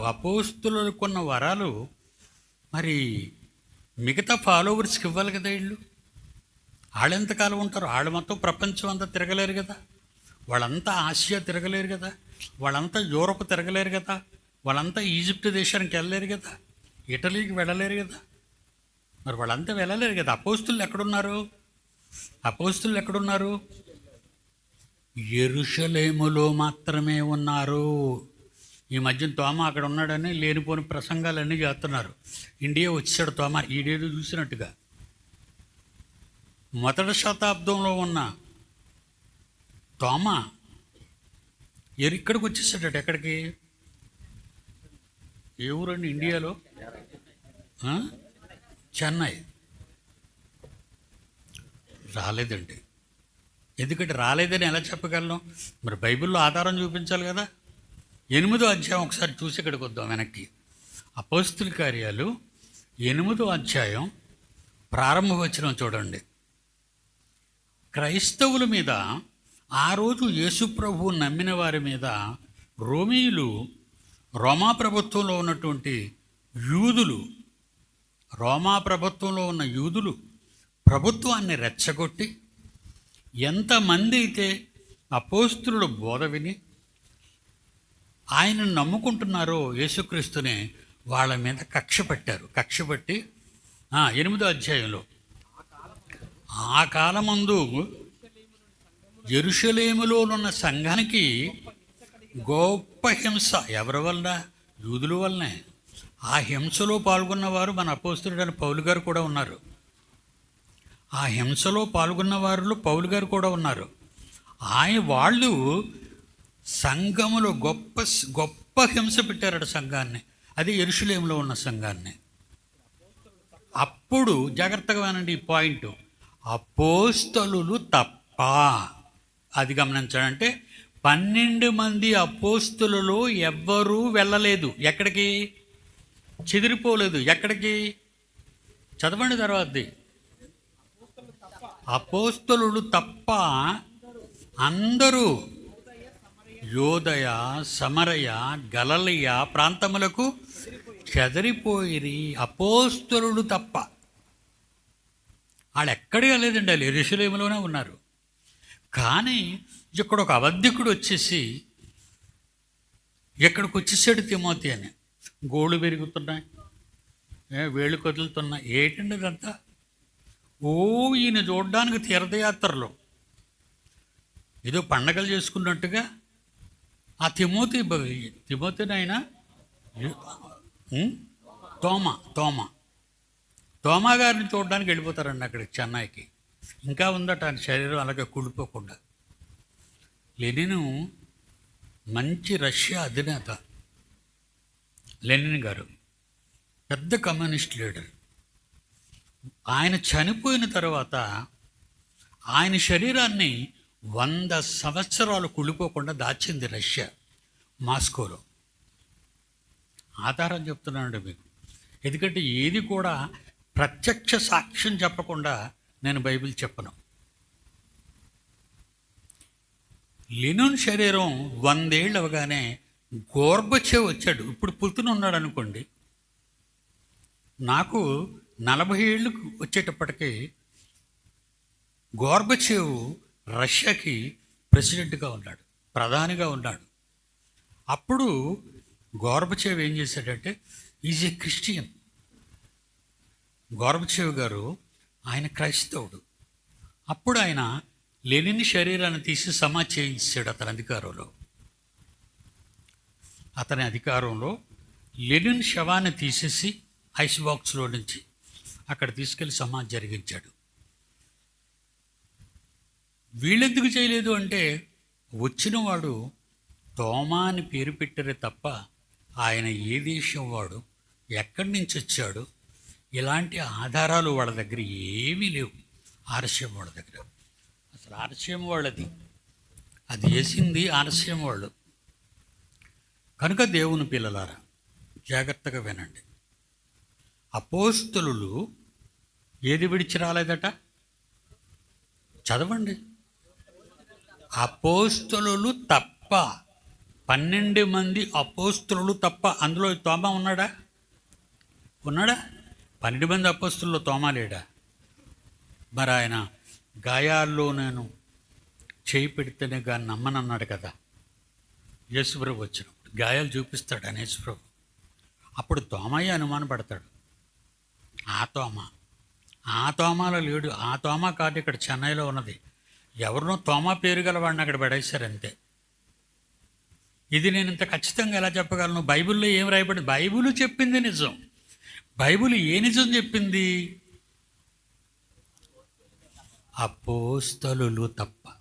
అపోస్తులకు ఉన్న వరాలు మరి మిగతా ఫాలోవర్స్కి ఇవ్వాలి కదా వీళ్ళు? వాళ్ళు ఎంతకాలం ఉంటారు? వాళ్ళు మొత్తం ప్రపంచం అంతా తిరగలేరు కదా. వాళ్ళంతా ఆసియా తిరగలేరు కదా. వాళ్ళంతా యూరోప్ తిరగలేరు కదా. వాళ్ళంతా ఈజిప్ట్ దేశానికి వెళ్ళలేరు కదా. ఇటలీకి వెళ్ళలేరు కదా. మరి వాళ్ళంతా వెళ్ళలేరు కదా. అపోస్తులు ఎక్కడున్నారు? అపోస్తులు ఎక్కడున్నారు? ఎరుషలేములో మాత్రమే ఉన్నారు. ఈ మధ్య తోమ అక్కడ ఉన్నాడని లేనిపోని ప్రసంగాలన్నీ చేస్తున్నారు. ఇండియా వచ్చాడు తోమ. ఈడేదో చూసినట్టుగా. మొదటి శతాబ్దంలో ఉన్న తోమ ఎరు ఇక్కడికి వచ్చేసాడట. ఎక్కడికి? ఏ ఊరండి? ఇండియాలో? చెన్నై. రాలేదండి. ఎందుకంటే రాలేదని ఎలా చెప్పగలను? మరి బైబిల్లో ఆధారం చూపించాలి కదా. ఎనిమిదో అధ్యాయం ఒకసారి చూసి ఇక్కడికి వద్దాం వెనక్కి. అపోస్తుల కార్యాలు ఎనిమిదో అధ్యాయం ప్రారంభ వచనం చూడండి. క్రైస్తవుల మీద ఆ రోజు యేసుప్రభు నమ్మిన వారి మీద రోమీయులు రోమా ప్రభుత్వంలో ఉన్నటువంటి యూదులు రోమా ప్రభుత్వంలో ఉన్న యూదులు ప్రభుత్వాన్ని రెచ్చగొట్టి ఎంతమంది అయితే అపోస్తులు బోధ విని ఆయనను నమ్ముకుంటున్నారో యేసుక్రీస్తుని వాళ్ళ మీద కక్ష కక్షపట్టి కక్ష పెట్టి ఆ, ఎనిమిదో అధ్యాయంలో ఆ కాలమందు ఎరుషలేములోనున్న సంఘానికి గొప్ప హింస ఎవరి వల్ల యూదుల వల్లనే ఆ హింసలో పాల్గొన్నవారు మన అపోస్తుడైన పౌలు గారు కూడా ఉన్నారు. ఆ హింసలో పాల్గొన్న వారిలో పౌలు గారు కూడా ఉన్నారు. ఆయన వాళ్ళు సంఘములో గొప్ప గొప్ప హింస పెట్టారట సంఘాన్ని. అది ఎరుషులేములో ఉన్న సంఘాన్ని. అప్పుడు జాగ్రత్తగా వినండి ఈ పాయింట్. అపోస్తలు తప్ప అది గమనించాలంటే పన్నెండు మంది అపోస్తులలో ఎవ్వరూ వెళ్ళలేదు. ఎక్కడికి? చెదిరిపోలేదు. ఎక్కడికి? చదవండి తర్వాతది. అపోస్తలు తప్ప అందరూ యోదయ సమరయ గలలియ ప్రాంతములకు చెదరిపోయిరి అపోస్తరుడు తప్ప. వాళ్ళు ఎక్కడికి లేదండి వాళ్ళు ఎరుసలేములోనే ఉన్నారు. కానీ ఇక్కడ ఒక అబద్ధికుడు వచ్చేసి ఇక్కడికి వచ్చేసాడు తిమోతి అని? గోళ్ళు పెరుగుతున్నాయి. వేళ్ళు కదులుతున్నాయి. ఏంటండి ఇదంతా? ఓ ఈయన చూడడానికి తీర్థయాత్రలు. ఏదో పండగలు చేసుకున్నట్టుగా ఆ తిమోతి బ- తిమోతినైనా తోమ తోమ. తోమా గారిని చూడడానికి వెళ్ళిపోతారండి అక్కడ చెన్నైకి. ఇంకా ఉందట ఆయన శరీరం అలాగే కుళ్ళిపోకుండా లెనిను మంచి రష్యా అధినేత లెనిన్ గారు పెద్ద కమ్యూనిస్ట్ లీడర్. ఆయన చనిపోయిన తర్వాత ఆయన శరీరాన్ని వంద సంవత్సరాలు కుళ్ళిపోకుండా దాచింది రష్యా మాస్కోలో. ఆధారం చెప్తున్నానండి మీకు. ఎందుకంటే ఏది కూడా ప్రత్యక్ష సాక్ష్యం చెప్పకుండా నేను బైబిల్ చెప్పను. లినున్ శరీరం వందేళ్ళు అవగానే గోర్బచే వచ్చాడు. ఇప్పుడు పుల్తున ఉన్నాడు అనుకోండి. నాకు నలభై ఏళ్ళు వచ్చేటప్పటికి గోర్బచేవు రష్యాకి ప్రెసిడెంట్గా ఉన్నాడు ప్రధానిగా ఉన్నాడు. అప్పుడు గోర్బచేవ్ ఏం చేశాడంటే ఈజ్ ఏ క్రిస్టియన్ గోర్బచేవ్ గారు ఆయన క్రైస్తవుడు. అప్పుడు ఆయన లెనిన్ శరీరాన్ని తీసి సమా చేయించాడు అతని అధికారంలో. అతని అధికారంలో లెనిన్ శవాన్ని తీసేసి ఐస్ బాక్స్లో నుంచి అక్కడ తీసుకెళ్ళి సమాజ్ జరిగించాడు. వీళ్ళెందుకు చేయలేదు అంటే వచ్చినవాడు తోమా అని పేరు పెట్టారే తప్ప ఆయన ఏ దేశం వాడు ఎక్కడి నుంచి వచ్చాడు ఇలాంటి ఆధారాలు వాళ్ళ దగ్గర ఏమీ లేవు. ఆర్స్యం వాళ్ళ దగ్గర. అసలు ఆలస్యం వాళ్ళది. అది వేసింది ఆలస్యం వాళ్ళు. కనుక దేవుని పిల్లలారా జాగ్రత్తగా వినండి. అపోస్తులు ఏది విడిచి రాలేదట? చదవండి. అపోస్తులు తప్ప పన్నెండు మంది అపోస్తులు తప్ప అందులో తోమ ఉన్నాడా? ఉన్నాడా? పన్నెండు మంది అపోస్తుల్లో తోమ లేడా? మరి ఆయన గాయాల్లో నేను చేయి పెడితేనే కానీ నమ్మనన్నాడు కదా. యేసుప్రభు వచ్చినప్పుడు గాయాలు చూపిస్తాడు అని యేసుప్రభు అప్పుడు తోమయ్య అనుమాన పడతాడు. ఆ తోమ ఆ తోమలో లేడు. ఆ తోమ కాదు ఇక్కడ చెన్నైలో ఉన్నది. ఎవరినో తోమా పేరు గలవాడిని అక్కడ పడేశారు అంతే. ఇది నేను ఇంత ఖచ్చితంగా ఎలా చెప్పగలను? బైబిల్లో ఏం రాయబడింది? బైబిల్ చెప్పింది నిజం. బైబిల్ ఏ నిజం చెప్పింది? అపోస్తలు తప్ప.